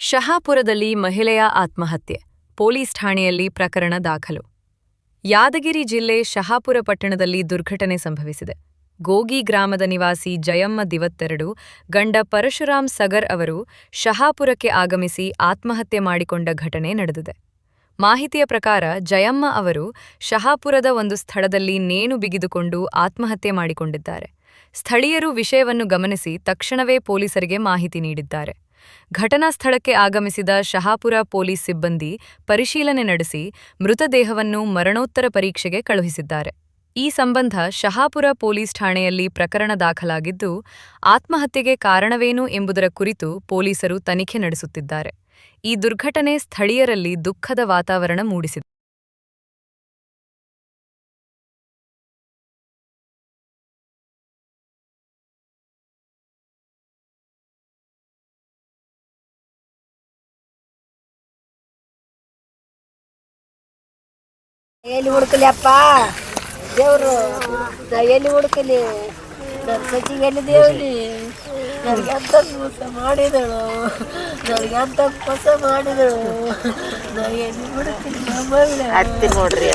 ಶಹಾಪುರದಲ್ಲಿ ಮಹಿಳೆಯ ಆತ್ಮಹತ್ಯೆ, ಪೊಲೀಸ್ ಠಾಣೆಯಲ್ಲಿ ಪ್ರಕರಣ ದಾಖಲು. ಯಾದಗಿರಿ ಜಿಲ್ಲೆ ಶಹಾಪುರ ಪಟ್ಟಣದಲ್ಲಿ ದುರ್ಘಟನೆ ಸಂಭವಿಸಿದೆ. ಗೋಗಿ ಗ್ರಾಮದ ನಿವಾಸಿ ಜಯಮ್ಮ ದಿವತ್ತೆರಡು, ಗಂಡ ಪರಶುರಾಮ್ ಸಗರ್ ಅವರು ಶಹಾಪುರಕ್ಕೆ ಆಗಮಿಸಿ ಆತ್ಮಹತ್ಯೆ ಮಾಡಿಕೊಂಡ ಘಟನೆ ನಡೆದಿದೆ. ಮಾಹಿತಿಯ ಪ್ರಕಾರ ಜಯಮ್ಮ ಅವರು ಶಹಾಪುರದ ಒಂದು ಸ್ಥಳದಲ್ಲಿ ನೇಣು ಬಿಗಿದುಕೊಂಡು ಆತ್ಮಹತ್ಯೆ ಮಾಡಿಕೊಂಡಿದ್ದಾರೆ. ಸ್ಥಳೀಯರು ವಿಷಯವನ್ನು ಗಮನಿಸಿ ತಕ್ಷಣವೇ ಪೊಲೀಸರಿಗೆ ಮಾಹಿತಿ ನೀಡಿದ್ದಾರೆ. ಘಟನಾ ಸ್ಥಳಕ್ಕೆ ಆಗಮಿಸಿದ ಶಹಾಪುರ ಪೊಲೀಸ್ ಸಿಬ್ಬಂದಿ ಪರಿಶೀಲನೆ ನಡೆಸಿ ಮೃತದೇಹವನ್ನು ಮರಣೋತ್ತರ ಪರೀಕ್ಷೆಗೆ ಕಳುಹಿಸಿದ್ದಾರೆ. ಈ ಸಂಬಂಧ ಶಹಾಪುರ ಪೊಲೀಸ್ ಠಾಣೆಯಲ್ಲಿ ಪ್ರಕರಣ ದಾಖಲಾಗಿದ್ದು, ಆತ್ಮಹತ್ಯೆಗೆ ಕಾರಣವೇನು ಎಂಬುದರ ಕುರಿತು ಪೊಲೀಸರು ತನಿಖೆ ನಡೆಸುತ್ತಿದ್ದಾರೆ. ಈ ದುರ್ಘಟನೆ ಸ್ಥಳೀಯರಲ್ಲಿ ದುಃಖದ ವಾತಾವರಣ ಮೂಡಿಸಿದೆ. ಎಲ್ಲಿ ಹುಡುಕಲಿ ಅಪ್ಪ ದೇವರು ಎಲ್ಲಿ ಹುಡುಕಲಿ? ನನ್ನ ಎಲ್ಲಿ ದೇವಲಿ? ನನಗೆ ಅಂತ ಮೋಸ ಮಾಡಿದಳು? ನನಗೆ ಅಂತ ಮೋಸ ಮಾಡಿದಳು? ನಾ ಎಲ್ಲಿ ಹುಡುಕಲಿ ನೋಡ್ರಿ